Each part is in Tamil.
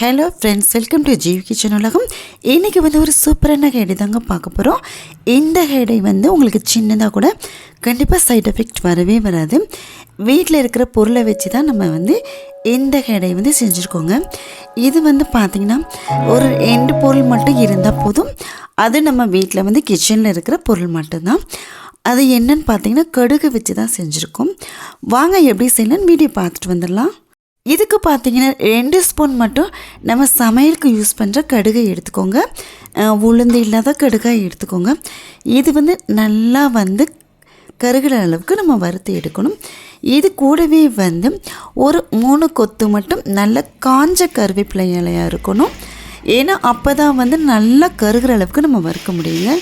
Hello friends welcome to Jeev kitchen உலகம். இன்றைக்கி வந்து ஒரு சூப்பரான ஹேடை தாங்க பார்க்க போகிறோம் இந்த ஹேடை வந்து உங்களுக்கு சின்னதாக கூட கண்டிப்பாக சைட் எஃபெக்ட் வரவே வராது. வீட்டில் இருக்கிற பொருளை வச்சு தான் நம்ம வந்து இந்த ஹேடை வந்து செஞ்சுருக்கோங்க. இது வந்து பார்த்திங்கன்னா ஒரு ரெண்டு பொருள் மட்டும் இருந்தால் போதும். அது நம்ம வீட்டில் வந்து கிச்சனில் இருக்கிற பொருள் மட்டும்தான். அது என்னன்னு பார்த்தீங்கன்னா கடுகு வச்சு தான் செஞ்சுருக்கோம். வாங்க எப்படி செய்யலாம்னு வீடியோ பார்த்துட்டு வந்துடலாம். இதுக்கு பார்த்தீங்கன்னா ரெண்டு ஸ்பூன் மட்டும் நம்ம சமையலுக்கு யூஸ் பண்ணுற கடுகை எடுத்துக்கோங்க. உளுந்து இல்லாத கடுகாய் எடுத்துக்கோங்க. இது வந்து நல்லா வந்து கருகிற அளவுக்கு நம்ம வறுத்து எடுக்கணும். இது கூடவே வந்து ஒரு மூணு கொத்து மட்டும் நல்ல காஞ்ச கருவேப்பிலை இலையாக இருக்கணும். ஏன்னா அப்போ தான் வந்து நல்லா கருகிற அளவுக்கு நம்ம வறுக்க முடியுங்க.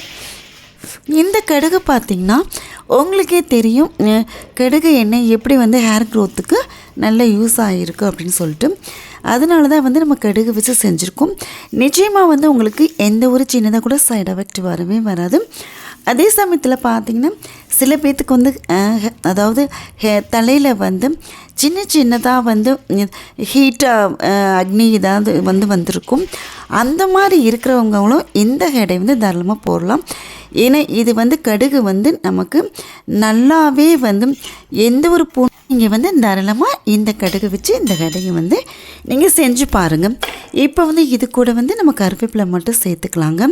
இந்த கடுகு பார்த்திங்கன்னா உங்களுக்கே தெரியும் கடுகு எண்ணெய் எப்படி வந்து ஹேர் க்ரோத்துக்கு நல்ல யூஸ் ஆகிருக்கு அப்படின்னு சொல்லிட்டு. அதனால தான் வந்து நம்ம கடுகு வச்சு செஞ்சுருக்கோம். நிச்சயமாக வந்து உங்களுக்கு எந்த ஒரு சின்னதாக கூட சைட் எஃபெக்ட் வரவே வராது. அதே சமயத்தில் பார்த்தீங்கன்னா சில பேர்த்துக்கு வந்து அதாவது அதாவது தலையில் வந்து சின்ன சின்னதாக வந்து ஹீட்டாக அக்னி ஏதாவது வந்து வந்திருக்கும். அந்த மாதிரி இருக்கிறவங்களும் இந்த ஹெடை வந்து தாராளமாக போடலாம். ஏன்னா இது வந்து கடுகு வந்து நமக்கு நல்லாவே வந்து எந்த ஒரு பூ நீங்கள் வந்து தாராளமாக இந்த கடுகு வச்சு இந்த கடையை வந்து நீங்கள் செஞ்சு பாருங்கள் இப்போ வந்து இது கூட வந்து நம்ம கருவேப்பிலை மட்டும் சேர்த்துக்கலாங்க.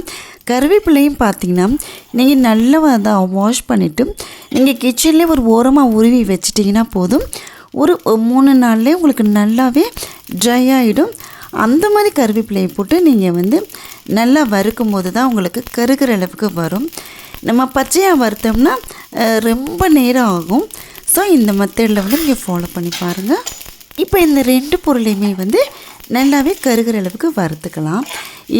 கருவேப்பிலையும் பார்த்தீங்கன்னா நீங்கள் நல்லா அதை வாஷ் பண்ணிவிட்டு நீங்கள் கிச்சன்லேயே ஒரு ஓரமாக உருவி வச்சிட்டிங்கன்னா போதும். ஒரு மூணு நாள்லேயே உங்களுக்கு நல்லாவே ட்ரை ஆகிடும் அந்த மாதிரி கருவேப்பிலையை போட்டு நீங்கள் வந்து நல்லா வறுக்கும் போது தான் உங்களுக்கு கருகிற அளவுக்கு வரும். நம்ம பச்சையாக வறுத்தோம்னா ரொம்ப நேரம் ஆகும். ஸோ இந்த மெத்தடில் வந்து நீங்கள் ஃபாலோ பண்ணி பாருங்கள் இப்போ இந்த ரெண்டு பொருளையுமே வந்து நல்லாவே கருகிற அளவுக்கு வறுத்துக்கலாம்.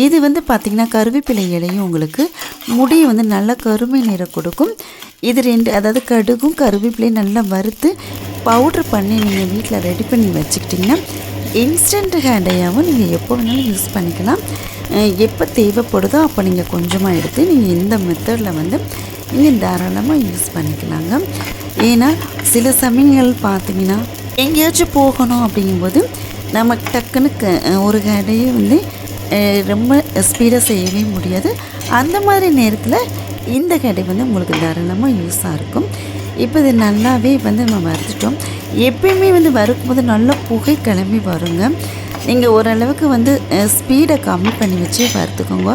இது வந்து பார்த்திங்கன்னா கருவேப்பிலை இலையும் உங்களுக்கு முடியை வந்து நல்லா கருமை நிறம் கொடுக்கும். இது ரெண்டு அதாவது கடுகும் கருவேப்பிலையும் நல்லா வறுத்து பவுட்ரு பண்ணி நீங்கள் வீட்டில் ரெடி பண்ணி வச்சுக்கிட்டிங்கன்னா இன்ஸ்டன்ட் ஹேண்டையாகவும் நீங்கள் எப்போ வேணாலும் யூஸ் பண்ணிக்கலாம். எப்போ தேவைப்படுதோ அப்போ நீங்கள் கொஞ்சமாக எடுத்து நீங்கள் இந்த மெத்தடில் வந்து நீங்கள் தாராளமாக யூஸ் பண்ணிக்கலாங்க. ஏன்னா சில சமயங்கள் பார்த்தீங்கன்னா எங்கேயாச்சும் போகணும் அப்படிங்கும்போது நம்ம டக்குன்னு க ஒரு கடையை வந்து ரொம்ப ஸ்பீடாக செய்யவே முடியாது. அந்த மாதிரி நேரத்தில் இந்த கடை வந்து உங்களுக்கு தாராளமாக யூஸாக இருக்கும். இப்போ இது நல்லாவே வந்து நம்ம வறுத்துட்டோம் எப்பயுமே வந்து வறுக்கும்போது நல்லா புகை கிளம்பி வருங்க. நீங்கள் ஓரளவுக்கு வந்து ஸ்பீடை கம்மி பண்ணி வச்சு வறுத்துக்கோங்க.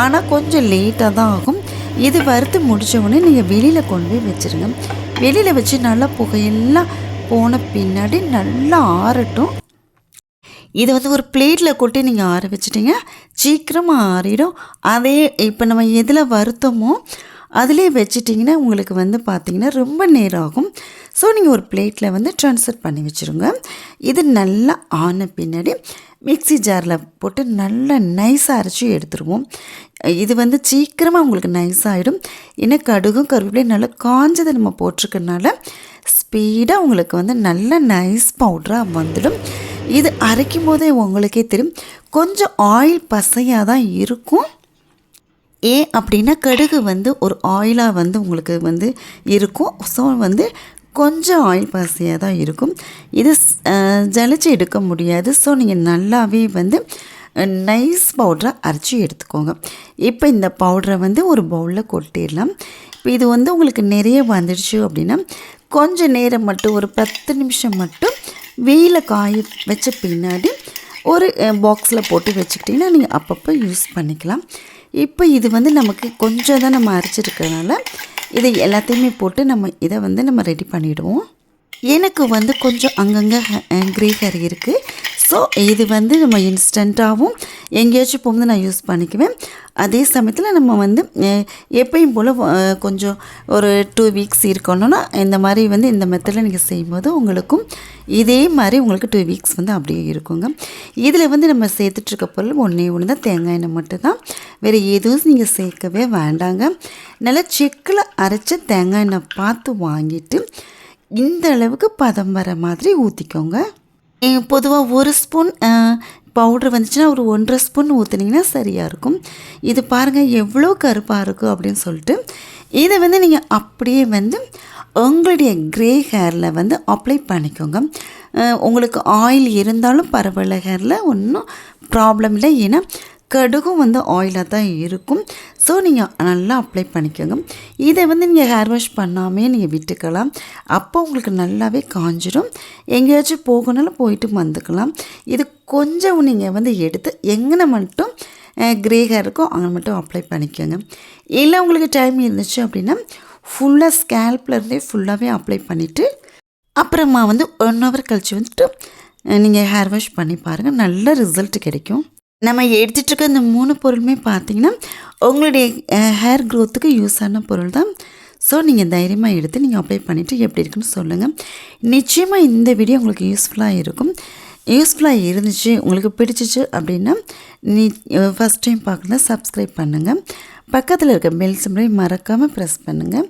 ஆனால் கொஞ்சம் லேட்டாக தான் ஆகும். இது வறுத்து முடிச்ச உடனே நீங்கள் வெளியில் கொண்டு போய் வச்சுருங்க. வெளியில் வச்சு நல்லா புகையெல்லாம் போன பின்னாடி நல்லா ஆறட்டும். இதை வந்து ஒரு பிளேட்டில் கொட்டி நீங்கள் ஆற வச்சிட்டிங்க. சீக்கிரமாக ஆறிடும். அதே இப்போ நம்ம எதில் வருத்தமோ அதிலே வச்சிட்டிங்கன்னா உங்களுக்கு வந்து பார்த்திங்கன்னா ரொம்ப நேரம் ஆகும் ஸோ நீங்கள் ஒரு பிளேட்டில் வந்து ட்ரான்ஸ்ஃபர் பண்ணி வச்சுருங்க. இது நல்லா ஆன பின்னாடி மிக்சி ஜாரில் போட்டு நல்லா நைஸாக அரைச்சி எடுத்துருவோம். இது வந்து சீக்கிரமாக உங்களுக்கு நைஸ் ஆகிடும் ஏன்னா கடுகும் கருவேப்பிலையும் நல்லா காஞ்சதை நம்ம போட்டிருக்கனால ஸ்பீடாக உங்களுக்கு வந்து நல்ல நைஸ் பவுடராக வந்துடும். இது அரைக்கும் போதே உங்களுக்கே தெரியும். கொஞ்சம் ஆயில் பசையாக தான் இருக்கும். ஏன் அப்படின்னா கடுகு வந்து ஒரு ஆயிலாக வந்து உங்களுக்கு வந்து இருக்கும். ஸோ வந்து கொஞ்சம் ஆயில் பாசியாக தான் இருக்கும். இது ஜலிச்சு எடுக்க முடியாது. ஸோ நீங்கள் நல்லாவே வந்து நைஸ் பவுடரை அரைச்சி எடுத்துக்கோங்க. இப்போ இந்த பவுடரை வந்து ஒரு பவுலில் கொட்டிடலாம். இப்போ இது வந்து உங்களுக்கு நிறைய வந்துடுச்சு அப்படின்னா கொஞ்சம் நேரம் மட்டும் ஒரு பத்து நிமிஷம் மட்டும் வெயில காய வச்ச பின்னாடி ஒரு பாக்ஸில் போட்டு வச்சுக்கிட்டிங்கன்னா நீங்கள் அப்பப்போ யூஸ் பண்ணிக்கலாம். இப்போ இது வந்து நமக்கு கொஞ்சம் தான் நம்ம அரைச்சிருக்கிறதுனால இதை எல்லாத்தையுமே போட்டு நம்ம இதை வந்து நம்ம ரெடி பண்ணிவிடுவோம் எனக்கு வந்து கொஞ்சம் அங்கங்கே கிரே ஹேர் இருக்குது ஸோ இது வந்து நம்ம இன்ஸ்டண்ட்டாகவும் எங்கேயாச்சும் போகும்போது நான் யூஸ் பண்ணிக்குவேன். அதே சமயத்தில் நம்ம வந்து எப்பயும் போல் கொஞ்சம் ஒரு டூ வீக்ஸ் இருக்கணும்னா இந்த மாதிரி வந்து இந்த மெத்தடில் நீங்கள் செய்யும்போது உங்களுக்கும் இதே மாதிரி உங்களுக்கு டூ வீக்ஸ் வந்து அப்படியே இருக்குங்க. இதில் வந்து நம்ம சேர்த்துட்ருக்க பொருள் ஒன்றே ஒன்று தான் தேங்காய் எண்ணெய் மட்டும்தான். வேறு எதுவும் நீங்கள் சேர்க்கவே வேண்டாங்க. நல்லா செக்கில் அரைச்ச தேங்காய் எண்ணெய் பார்த்து வாங்கிட்டு இந்த அளவுக்கு பதம் வர மாதிரி ஊற்றிக்கோங்க பொதுவாக ஒரு ஸ்பூன் பவுட்ரு வந்துச்சுன்னா ஒரு ஒன்றரை ஸ்பூன் ஊற்றுனீங்கன்னா சரியாக இருக்கும். இது பாருங்கள் எவ்வளோ கருப்பாக இருக்கும் அப்படின்னு சொல்லிட்டு இதை வந்து நீங்கள் அப்படியே வந்து உங்களுடைய க்ரே ஹேரில் வந்து அப்ளை பண்ணிக்கோங்க. உங்களுக்கு ஆயில் இருந்தாலும் பரவாயில்ல ஹேரில் ஒன்றும் ப்ராப்ளம் இல்லை. ஏன்னா கடுகும் வந்து ஆயிலாக தான் இருக்கும். ஸோ நீங்கள் நல்லா அப்ளை பண்ணிக்கோங்க. இதை வந்து நீங்கள் ஹேர் வாஷ் பண்ணாமே நீங்கள் விட்டுக்கலாம். அப்போ உங்களுக்கு நல்லாவே காஞ்சிடும் எங்கேயாச்சும் போகணும்னாலும் போயிட்டு வந்துக்கலாம். இது கொஞ்சம் நீங்கள் வந்து எடுத்து எங்கே மட்டும் க்ரே ஹேர் இருக்கோ அங்கே மட்டும் அப்ளை பண்ணிக்கோங்க. இல்லை உங்களுக்கு டைம் இருந்துச்சு அப்படின்னா ஃபுல்லாக ஸ்கேல்ப்லேருந்தே ஃபுல்லாகவே அப்ளை பண்ணிவிட்டு அப்புறமா வந்து ஒன் ஹவர் கழித்து வந்துட்டு நீங்கள் ஹேர் வாஷ் பண்ணி பாருங்கள் நல்ல ரிசல்ட் கிடைக்கும். நம்ம எடுத்துகிட்டு இருக்க இந்த மூணு பொருளுமே பார்த்தீங்கன்னா உங்களுடைய ஹேர் க்ரோத்துக்கு யூஸான பொருள் தான் ஸோ நீங்கள் தைரியமாக எடுத்து நீங்கள் அப்ளை பண்ணிவிட்டு எப்படி இருக்குன்னு சொல்லுங்கள் நிச்சயமாக இந்த வீடியோ உங்களுக்கு யூஸ்ஃபுல்லாக இருக்கும். யூஸ்ஃபுல்லாக இருந்துச்சு உங்களுக்கு பிடிச்சிச்சு அப்படின்னா நீ ஃபஸ்ட் டைம் பார்க்கணும் சப்ஸ்கிரைப் பண்ணுங்கள் பக்கத்தில் இருக்க பெல் சிம்லை மறக்காமல் ப்ரெஸ் பண்ணுங்கள்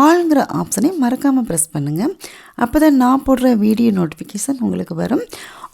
ஆளுங்கிற ஆப்ஷனை மறக்காமல் ப்ரெஸ் பண்ணுங்கள் அப்போ தான் நான் போடுற வீடியோ நோட்டிஃபிகேஷன் உங்களுக்கு வரும்.